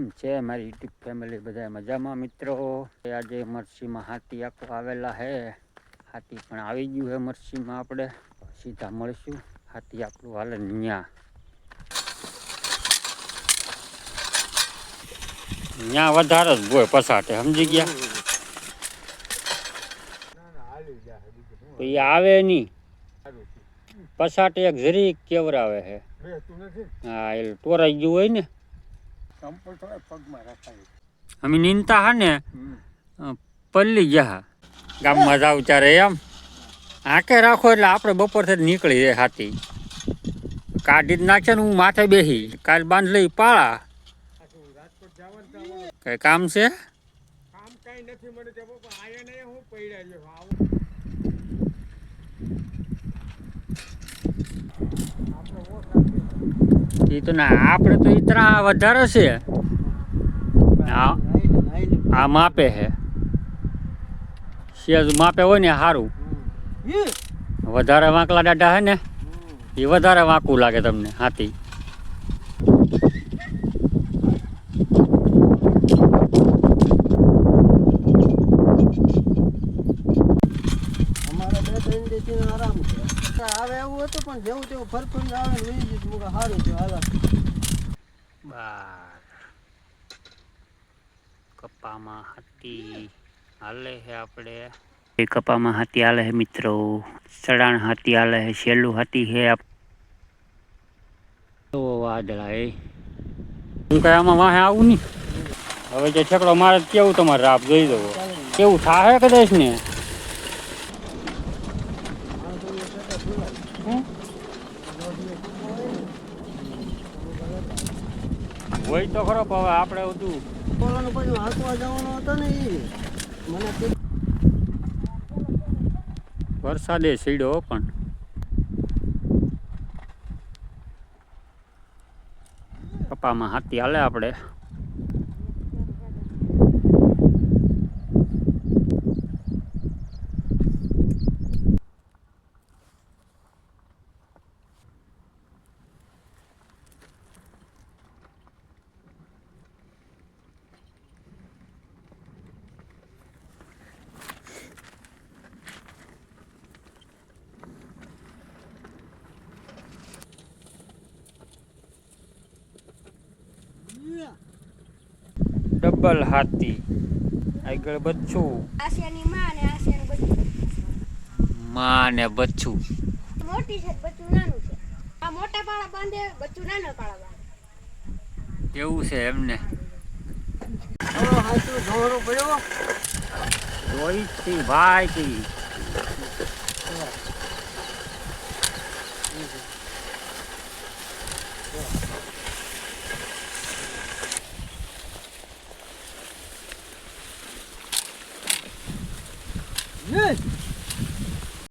કેમ છે મારી યુટ્યુબ ફેમિલી બધા મજામાં મિત્રો? આજે મરસીમાં હાથી આખો આવેલા હે. હાથી પણ આવી ગયું હે મરસીમાં આપણે. સીધા મળશું. હાથી આપણું હાલે ન્યા. ન્યા વધારે જ બોય પસાટે સમજી ગયા? એ આવે નહીં. પસાટે એક જરીક કેવરાવે છે હા એ ટોરાઈ ગયું હોય ને. અમે નીંદતા હા ને પલ્લી ગયા. ગામમાં જાવ ત્યારે એમ. આંકે રાખો એટલે આપણે બપોરથી જ નીકળી જાય હાથી. કાઢી જ નાખે ને હું માથે બેસી કાલ બાંધ લઈ પાળા. કઈ કામ છે? કામ કઈ નથી મળે તે બાપા આયા ને હું પૈડા રહ્યો આવું એ તો ના, આપણે તો ઈતરા વધારે છે. આ માપે છે. સેજ માપે હોય ને સારું વધારે વાંકલા દાડા હે ને એ વધારે વાંકું લાગે તમને હાથી. બે ત્રણ દિવસથી આરામ છે. આવે એવું હતું પણ જેવું તેવું ફરફરી આવે ને વહી જતું મુકે સારું છે હાલા બાર. કપામાં હાથી હાલે છે આપણે. એ કપામાં હાથી હાલે છે મિત્રો. સડાણ હાથી હાલે છે છેલ્લું હાથી છે તો વાદળા એ હું કઈ આમાં વાહે આવું નહીં. હવે જે ઠેકડો મારે તો કેવું તમારે રાપ જોઈ દો કેવું થાહે કદાચ ને? હોય તો ખરો હવે આપણે બધું બોલવાનું પછી હાથવા જવાનો હતો ને એ મને વરસાદે સીડો પણ. કપામાં હાથી હાલે આપણે. ડબલ હાથી. આગળ બચ્છુ આશિયાની માં અને આશિયાનું બચ્ચું. માં ને બચ્છું મોટી છે બચ્ચું નાનું છે. આ મોટા પાળા બાંધે બચ્ચું નાના પાળા બાંધે. કેવું છે એમને? હવે હાથું ધોવાનો પડ્યો? થી ભાઈ થી Good.